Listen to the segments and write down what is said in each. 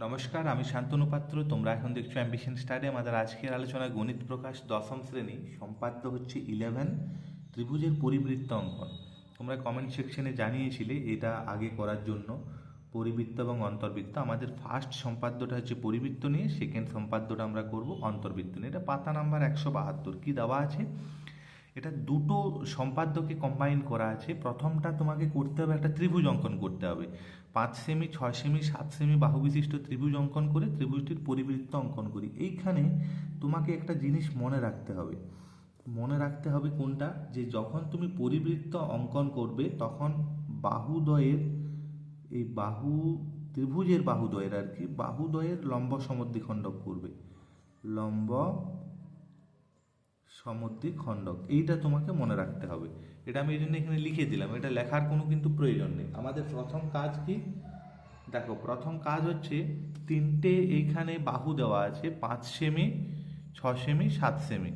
নমস্কার, আমি শান্তনু পাত্র। তোমরা এখন দেখছ অ্যাম্বিশন স্টাডি আমাদের আজকের আলোচনা গণিত প্রকাশ দশম শ্রেণি। সম্পাদ্য হচ্ছে ইলেভেন ত্রিভুজের পরিবৃত্ত অঙ্কন। তোমরা কমেন্ট সেকশনে জানিয়েছিলে এটা আগে করার জন্য। পরিবৃত্ত এবং অন্তর্বৃত্ত। আমাদের ফার্স্ট সম্পাদ্যটা হচ্ছে পরিবৃত্ত নিয়ে সেকেন্ড সম্পাদ্যটা আমরা করব অন্তর্বৃত্ত নিয়ে। এটা পাতা নাম্বার একশো বাহাত্তর। কী দেওয়া আছে? এটা দুটো সম্পাদ্যকে কম্বাইন করা আছে। প্রথমটা তোমাকে করতে হবে, একটা ত্রিভুজ অঙ্কন করতে হবে। পাঁচ সেমি, ছয় সেমি, সাত সেমি বাহু বিশিষ্ট ত্রিভুজ অঙ্কন করে ত্রিভুজটির পরিবৃত্ত অঙ্কন করি। এইখানে তোমাকে একটা জিনিস মনে রাখতে হবে। মনে রাখতে হবে কোনটা? যে যখন তুমি পরিবৃত্ত অঙ্কন করবে, তখন বাহুদয়ের এই বাহু, ত্রিভুজের বাহুদয়ের আর কি বাহুদয়ের লম্ব সমদ্বিখণ্ডক করবে। লম্ব সমদ্বি খণ্ডক। এইটা তোমাকে মনে রাখতে হবে। এটা আমি এই জন্য এখানে লিখে দিলাম। এটা লেখার কোনো কিন্তু প্রয়োজন নেই। আমাদের প্রথম কাজ কি? দেখো, প্রথম কাজ হচ্ছে তিনটে এইখানে বাহু দেওয়া আছে, পাঁচ সেমি, ছ সেমি, সাত সেমি।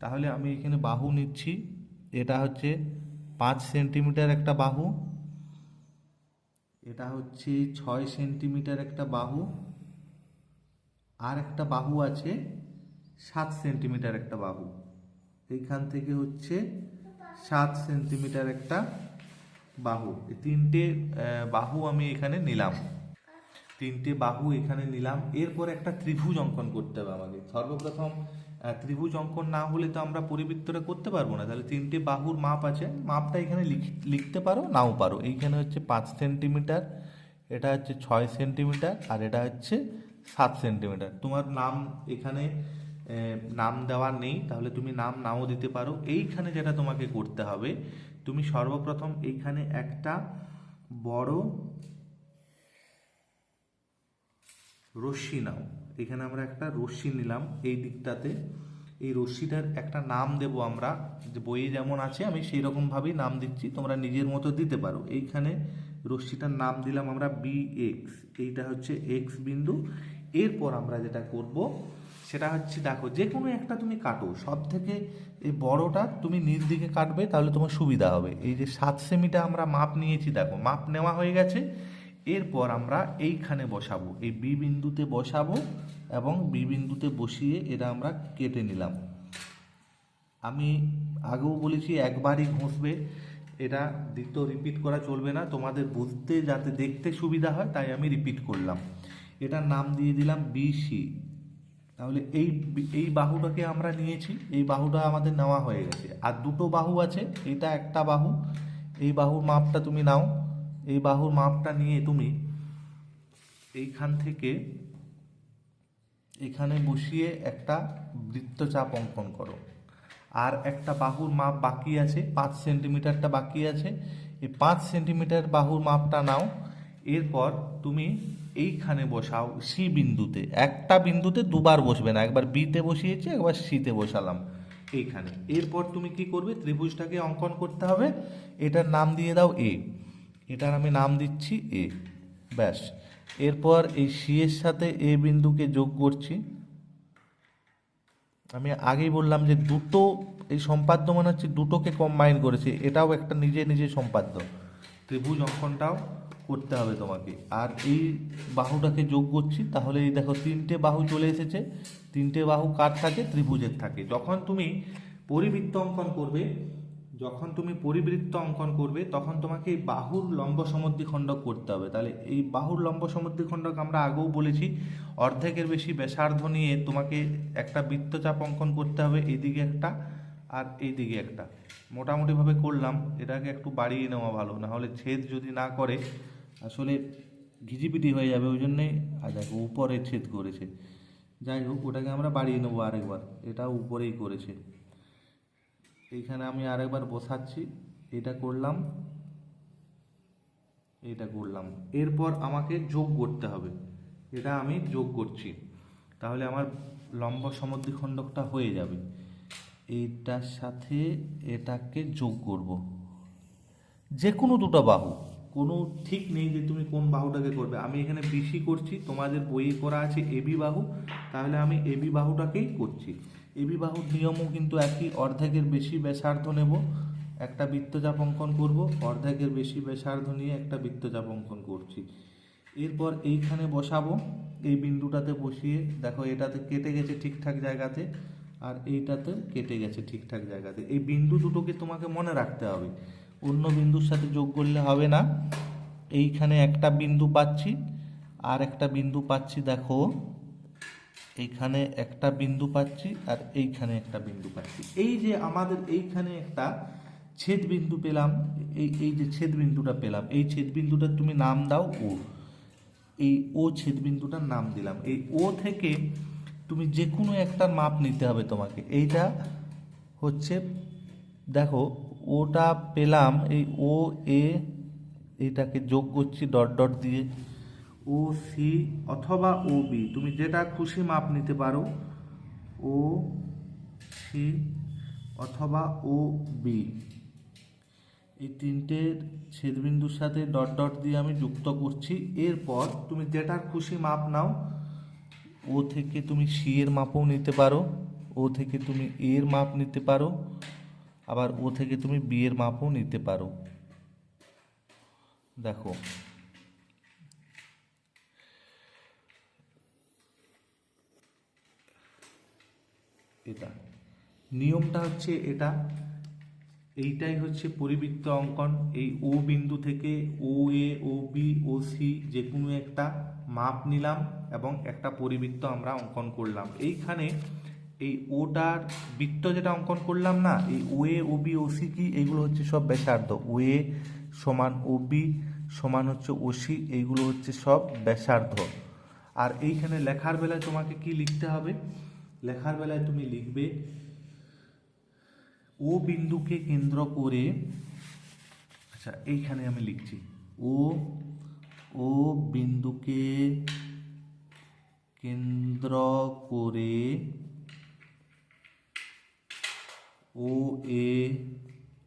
তাহলে আমি এখানে বাহু নিচ্ছি। এটা হচ্ছে পাঁচ সেন্টিমিটার একটা বাহু। এটা হচ্ছে ছয় সেন্টিমিটার একটা বাহু। আর একটা বাহু আছে, সাত সেন্টিমিটার একটা বাহু। এইখান থেকে হচ্ছে সাত সেন্টিমিটার একটা বাহু। তিনটে বাহু আমি এখানে নিলাম। তিনটে বাহু এখানে নিলাম। এরপর একটা ত্রিভুজ অঙ্কন করতে হবে আমাকে সর্বপ্রথম ত্রিভুজ অঙ্কন না হলে তো আমরা পরিবৃত্তটা করতে পারব না। তাহলে তিনটে বাহুর মাপ আছে। মাপটা এখানে লিখ- লিখতে পারো, নাও পারো। এইখানে হচ্ছে পাঁচ সেন্টিমিটার, এটা হচ্ছে ছয় সেন্টিমিটার, আর এটা হচ্ছে সাত সেন্টিমিটার। তোমার নাম এখানে নাম দেওয়া নেই, তাহলে তুমি নাম নাও দিতে পারো। এইখানে যেটা তোমাকে করতে হবে, তুমি সর্বপ্রথম এইখানে একটা বড় রশ্মি নাও। এখানে আমরা একটা রশ্মি নিলাম এই দিকটাতে। এই রশ্মিটার একটা নাম দেব আমরা, যে বইয়ে যেমন আছে, আমি সেই রকমভাবেই নাম দিচ্ছি, তোমরা নিজের মতো দিতে পারো। এইখানে রশ্মিটার নাম দিলাম আমরা বি এক্স এইটা হচ্ছে এক্স বিন্দু। এরপর আমরা যেটা করব সেটা হচ্ছে দেখো যে কোনো একটা তুমি কাটো সব থেকে এই বড়টা তুমি নিচ দিকে কাটবে, তাহলে তোমার সুবিধা হবে। এই যে সাত সেমিটা আমরা মাপ নিয়েছি, দেখো, মাপ নেওয়া হয়ে গেছে। এরপর আমরা এইখানে বসাবো, এই বি বিন্দুতে বসাবো এবং বি বিন্দুতে বসিয়ে এটা আমরা কেটে নিলাম। আমি আগেও বলেছি, একবারই ঘষবে, এটা দ্বিতীয় রিপিট করা চলবে না, তোমাদের বুঝতে যাতে দেখতে সুবিধা হয়, তাই আমি রিপিট করলাম। এটার নাম দিয়ে দিলাম বিসি তাহলে এই এই বাহুটাকে আমরা নিয়েছি, এই বাহুটা আমাদের নেওয়া হয়ে গেছে। আর দুটো বাহু আছে, এটা একটা বাহু, এই বাহুর মাপটা তুমি নাও, এই বাহুর মাপটা নিয়ে তুমি এইখান থেকে এখানে বসিয়ে একটা বৃত্তচাপ অঙ্কন করো। আর একটা বাহুর মাপ বাকি আছে, পাঁচ সেন্টিমিটারটা বাকি আছে, এই পাঁচ সেন্টিমিটার বাহুর মাপটা নাও এরপর তুমি এইখানে বসাও সি বিন্দুতে। একটা বিন্দুতে দুবার বসবে না। একবার বিতে বসিয়েছি, একবার সিতে বসালাম এইখানে। এরপর তুমি কি করবে? ত্রিভুজটাকে অঙ্কন করতে হবে। এটার নাম দিয়ে দাও এ এটার আমি নাম দিচ্ছি এ ব্যাস। এরপর এই সি এর সাথে এ বিন্দুকে যোগ করছি। আমি আগেই বললাম যে দুটো এই সম্পাদ্য মনে হচ্ছে দুটোকে কম্বাইন করেছে। এটাও একটা নিজে নিজে সম্পাদ্য। ত্রিভুজ অঙ্কনটাও করতে হবে তোমাকে। আর এই বাহুটাকে যোগ করছি, তাহলে এই দেখো তিনটে বাহু চলে এসেছে। তিনটে বাহু কার থাকে? ত্রিভুজের থাকে। যখন তুমি পরিবৃত্ত অঙ্কন করবে, যখন তুমি পরিবৃত্ত অঙ্কন করবে, তখন তোমাকে এই বাহুর লম্ব সমদ্বিখণ্ডক করতে হবে। তাহলে এই বাহুর লম্ব সমদ্বিখণ্ডক আমরা আগেও বলেছি, অর্ধেকের বেশি ব্যাসার্ধ নিয়ে তোমাকে একটা বৃত্তচাপ অঙ্কন করতে হবে এইদিকে একটা আর এইদিকে একটা। মোটামুটিভাবে করলাম, এটাকে একটু বাড়িয়ে নেওয়া ভালো না হলে ছেদ যদি না করে আসলে ঘিজিপিটি হয়ে যাবে, ওই জন্যে, আর দেখো, উপরে ছেদ করেছে। যাই হোক, ওটাকে আমরা বাড়িয়ে নেব আরেকবার। এটা উপরেই করেছে। এইখানে আমি আরেকবার বসাচ্ছি। এটা করলাম এটা করলাম। এরপর আমাকে যোগ করতে হবে। এটা আমি যোগ করছি। তাহলে আমার লম্ব সমদ্বিখণ্ডকটা হয়ে যাবে। এইটার সাথে এটাকে যোগ করব। যে কোনো দুটো বাহু। কোনো ঠিক নেই যে তুমি কোন বাহুটাকে করবে। আমি এখানে বিসি করছি, তোমাদের বইয়ে করা আছে এবি বাহু, তাহলে আমি এবি বাহুটাকেই করছি। এবি বাহুর নিয়মও কিন্তু একই, অর্ধেকের বেশি ব্যাসার্ধ নেব, একটা বৃত্তচাপ অঙ্কন করব, অর্ধেকের বেশি ব্যাসার্ধ নিয়ে একটা বৃত্তচাপ অঙ্কন করছি। এরপর এইখানে বসাবো, এই বিন্দুটাতে বসিয়ে, দেখো এটাতে কেটে গেছে ঠিকঠাক জায়গাতে, আর এইটাতে কেটে গেছে ঠিকঠাক জায়গাতে। এই বিন্দু দুটোকে তোমাকে মনে রাখতে হবে। অন্য বিন্দুর সাথে যোগ করলে হবে না। এইখানে একটা বিন্দু পাচ্ছি, আর একটা বিন্দু পাচ্ছি, দেখো। এইখানে একটা বিন্দু পাচ্ছি, আর এইখানে একটা বিন্দু পাচ্ছি। এই যে আমাদের এইখানে একটা ছেদ বিন্দু পেলাম, এই এই যে ছেদ বিন্দুটা পেলাম, এই ছেদ বিন্দুটার তুমি নাম দাও ও। এই ও ছেদ বিন্দুটার নাম দিলাম। এই ও থেকে তুমি যে কোনো একটা মাপ নিতে হবে তোমাকে। এইটা হচ্ছে, দেখো ওটা পেলাম এই ও এ যোগ করছি ডট ডট দিয়ে। ও সি অথবা ও বি তুমি যেটা খুশি মাপ নিতে পারো। ও সি অথবা ও বি এই তিনটে ছেদবিন্দুর সাথে ডট ডট দিয়ে আমি যুক্ত করছি। এরপর তুমি যেটার খুশি মাপ নাও, ও থেকে তুমি সি এর মাপও নিতে পারো। ও থেকে তুমি এর মাপ নিতে পারো। আবার ও থেকে তুমি বি এর মাপও নিতে পারো। দেখো। এটা। নিয়মটা হচ্ছে এটা। এইটাই হচ্ছে পরিবৃত্ত অঙ্কন। এই ও বিন্দু থেকে ও এ, ও বি, ও সি যে কোনো একটা মাপ নিলাম এবং একটা পরিবৃত্ত আমরা অঙ্কন করলাম। এইখানে এই ওটার বৃত্ত যেটা অঙ্কন করলাম না, এই ও এ ও বি ও সি কি, এইগুলো হচ্ছে সব ব্যাসার্ধ। ও এ সমান ও বি সমান হচ্ছে ও সি এইগুলো হচ্ছে সব ব্যাসার্ধ। আর এইখানে লেখার বেলায় তোমাকে কি লিখতে হবে? লেখার বেলায় তুমি লিখবে, ও বিন্দুকে কেন্দ্র করে আচ্ছা এইখানে আমি লিখছি, ও ও বিন্দুকে কেন্দ্র করে ও এ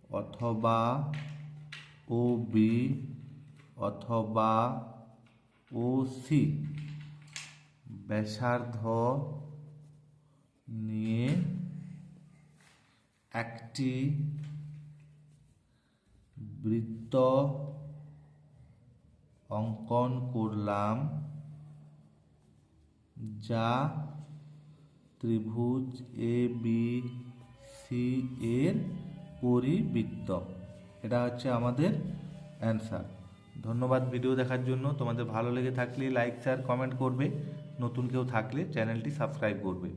অথবা ও, বি, অথবা ও, সি ব্যাসার্ধ নিয়ে একটি বৃত্ত অঙ্কন করলাম, যা ত্রিভুজ এ, বি সি এর পরিবৃত্ত। এটা হচ্ছে আমাদের অ্যান্সার ধন্যবাদ ভিডিও দেখার জন্য। তোমাদের ভালো লেগে থাকলে লাইক শেয়ার কমেন্ট করবে। নতুন কেউ থাকলে চ্যানেলটি সাবস্ক্রাইব করবে।